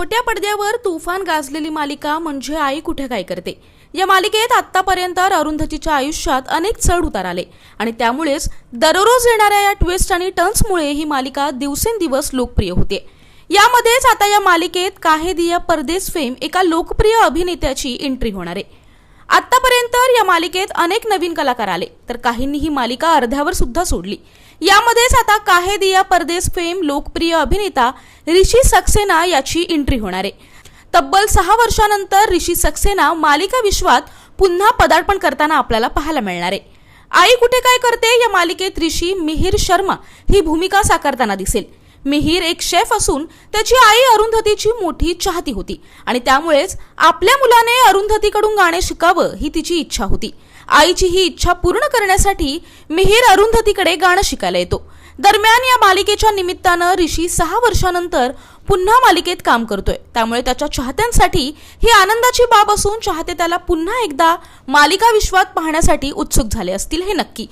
छोट्या पडद्यावर तुफान गाजलेली मालिका म्हणजे आई कुठे काय करते? या मालिकेत आतापर्यंत अरुंधतीच्या आयुष्यात अनेक चढ उतार आले आणि त्यामुळेच दररोज येणाऱ्या या ट्विस्ट आणि टर्न्समुळे ही मालिका दिवसेंदिवस लोकप्रिय होते. यामध्येच आता या मालिकेत काहे दिया परदेस फेम एका लोकप्रिय अभिनेत्याची एंट्री होणार आहे. आतापर्यंत या मालिकेत अनेक नवीन कलाकार आले तर काहींनी ही मालिका अर्ध्यावर सुद्धा सोडली. यामध्येच आता काहे दिया परदेस फेम लोकप्रिय अभिनेता ऋषी सक्सेना याची एंट्री होणार आहे. तब्बल सहा वर्षानंतर ऋषी सक्सेना मालिका विश्वात पुन्हा पदार्पण करताना आपल्याला पाहायला मिळणार आहे. आई कुठे काय करते? या मालिकेत ऋषी मिहिर शर्मा ही भूमिका साकारताना दिसेल. मिहिर एक शेफ असून त्याची आई अरुंधतीची मोठी चाहती होती. आणि त्यामुळेच आपल्या मुलाने अरुंधतीकडून गाणे शिकावं ही तिची इच्छा होती. आईची ही इच्छा पूर्ण करण्यासाठी मिहिर अरुंधतीकडे गाणं शिकायला येतो. दरम्यान या मालिकेच्या निमित्तानं ऋषी सहा वर्षानंतर पुन्हा मालिकेत काम करतोय. त्यामुळे त्याच्या चाहत्यांसाठी ही आनंदाची बाब असून चाहते त्याला पुन्हा एकदा मालिका विश्वात पाहण्यासाठी उत्सुक झाले असतील हे नक्की.